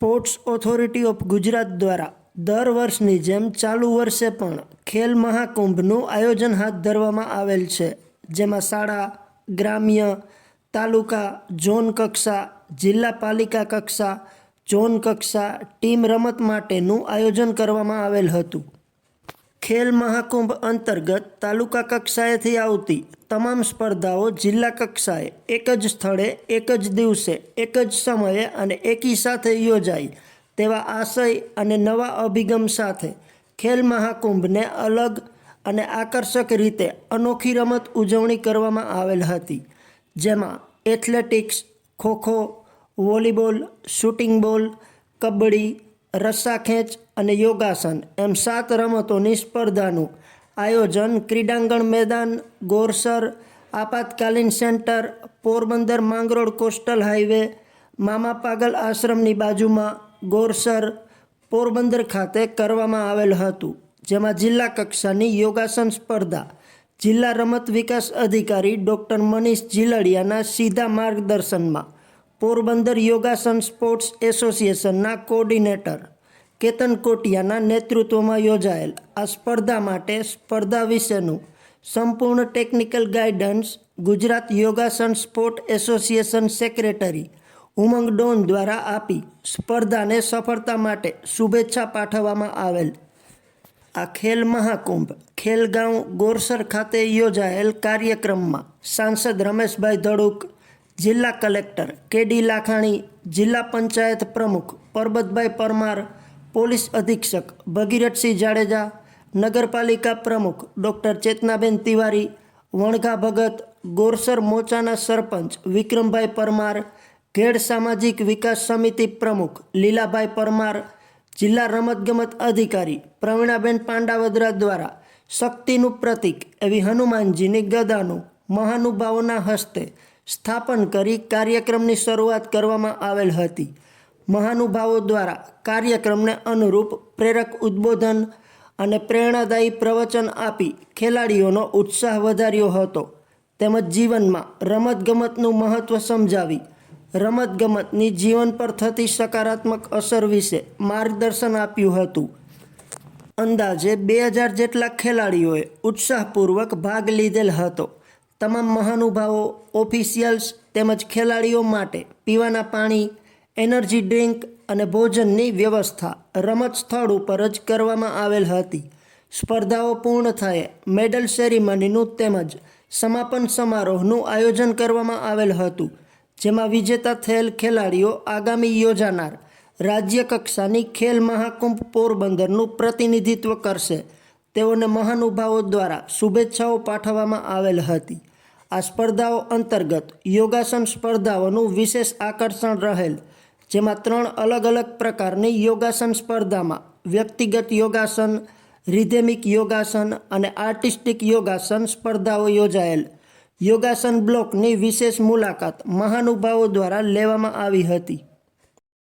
Sports authority of Gujarat દ્વારા દર વર્ષની જેમ ચાલુ વર્ષે પણ ખેલ મહાકુંભનું આયોજન હાથ ધરવામાં આવેલ છે. જેમાં શાળા, ગ્રામ્ય, તાલુકા, ઝોન કક્ષા, જિલ્લા પાલિકા કક્ષા, ઝોન કક્ષા, ટીમ રમત માટેનું આયોજન કરવામાં આવેલ હતું. ખેલ મહાકુંભ અંતર્ગત તાલુકા કક્ષાએથી આવતી તમામ સ્પર્ધાઓ જિલ્લા કક્ષાએ એક જ સ્થળે, એક જ દિવસે, એક જ સમયે અને એકી સાથે યોજાઈ. તેવા આશય અને નવા અભિગમ સાથે ખેલ મહાકુંભને અલગ અને આકર્ષક રીતે અનોખી રમત ઉજવણી કરવામાં આવેલ હતી, જેમાં એથ્લેટિક્સ, ખોખો, વોલીબોલ, શૂટિંગ બોલ, કબડ્ડી રસ્સાખેંચ અને યોગાસન એમ સાત રમતોની સ્પર્ધાનું આયોજન ક્રીડાંગણ મેદાન, Gorsar, આપાતકાલીન centre, Porbandar Mangrol coastal highway, મામા પાગલ આશ્રમની બાજુમાં ગોરસર પોરબંદર ખાતે કરવામાં આવેલ હતું, જેમાં જિલ્લા કક્ષાની યોગાસન સ્પર્ધા. જિલ્લા રમત વિકાસ અધિકારી ડૉક્ટર મનીષ જીલડિયાના સીધા માર્ગદર્શનમાં પોરબંદર યોગાસન સ્પોર્ટ્સ એસોસિએશનના કોર્ડિનેટર કેતન કોટિયાના નેતૃત્વમાં યોજાયેલ આ સ્પર્ધા માટે સ્પર્ધા વિશેનું સંપૂર્ણ technical guidance Gujarat Yogasan sport association secretary Umang Don દ્વારા આપી સ્પર્ધાને સફળતા માટે શુભેચ્છા પાઠવવામાં આવેલ. આ ખેલ મહાકુંભ ખેલગાંવ ગોરસર ખાતે યોજાયેલ કાર્યક્રમમાં સાંસદ રમેશભાઈ ધડુક જિલ્લા કલેક્ટર કેડી લાખાણી, જિલ્લા પંચાયત પ્રમુખ પરબતભાઈ પરમાર, પોલીસ અધિક્ષક ભગીરથસિંહ જાડેજા, નગરપાલિકા પ્રમુખ ડૉક્ટર ચેતનાબેન તિવારી, વણઘા ભગત, ગોરસર મોચાના સરપંચ વિક્રમભાઈ પરમાર, ઘેડ સામાજિક વિકાસ સમિતિ પ્રમુખ લીલાભાઈ પરમાર, જિલ્લા રમતગમત અધિકારી પ્રવીણાબેન પાંડાવદરા દ્વારા શક્તિનું પ્રતીક એવી હનુમાનજીની ગદાનું મહાનુભાવોના હસ્તે સ્થાપન કરી કાર્યક્રમની શરૂઆત કરવામાં આવેલ હતી. મહાનુભાવો દ્વારા કાર્યક્રમને અનુરૂપ પ્રેરક ઉદ્બોધન અને પ્રેરણાદાયી પ્રવચન આપી ખેલાડીઓનો ઉત્સાહ વધાર્યો હતો. તેમજ જીવનમાં રમતગમતનું મહત્ત્વ સમજાવી, રમતગમતની જીવન પર થતી સકારાત્મક અસર વિશે માર્ગદર્શન આપ્યું હતું. અંદાજે બે હજાર જેટલા ખેલાડીઓએ ઉત્સાહપૂર્વક ભાગ લીધેલ હતો. તમામ મહાનુભાવો, ઓફિશિયલ્સ તેમજ ખેલાડીઓ માટે પીવાના પાણી, એનર્જી ડ્રિંક અને ભોજનની વ્યવસ્થા રમત સ્થળ ઉપર જ કરવામાં આવેલ હતી. સ્પર્ધાઓ પૂર્ણ થયે, મેડલ સેરેમનીનું તેમજ સમાપન સમારોહનું આયોજન કરવામાં આવેલ હતું, જેમાં વિજેતા થયેલ ખેલાડીઓ આગામી યોજાનાર રાજ્ય કક્ષાની ખેલ મહાકુંભ પોરબંદરનું પ્રતિનિધિત્વ કરશે. તેઓને મહાનુભાવો દ્વારા શુભેચ્છાઓ પાઠવવામાં આવેલ હતી. આ સ્પર્ધાઓ અંતર્ગત યોગાસન સ્પર્ધાઓનું વિશેષ આકર્ષણ રહેલ, જેમાં ત્રણ અલગ અલગ પ્રકારની યોગાસન સ્પર્ધામાં વ્યક્તિગત યોગાસન, રિધેમિક યોગાસન અને આર્ટિસ્ટિક યોગાસન સ્પર્ધાઓ યોજાયેલ. યોગાસન બ્લોકની વિશેષ મુલાકાત મહાનુભાવો દ્વારા લેવામાં આવી હતી.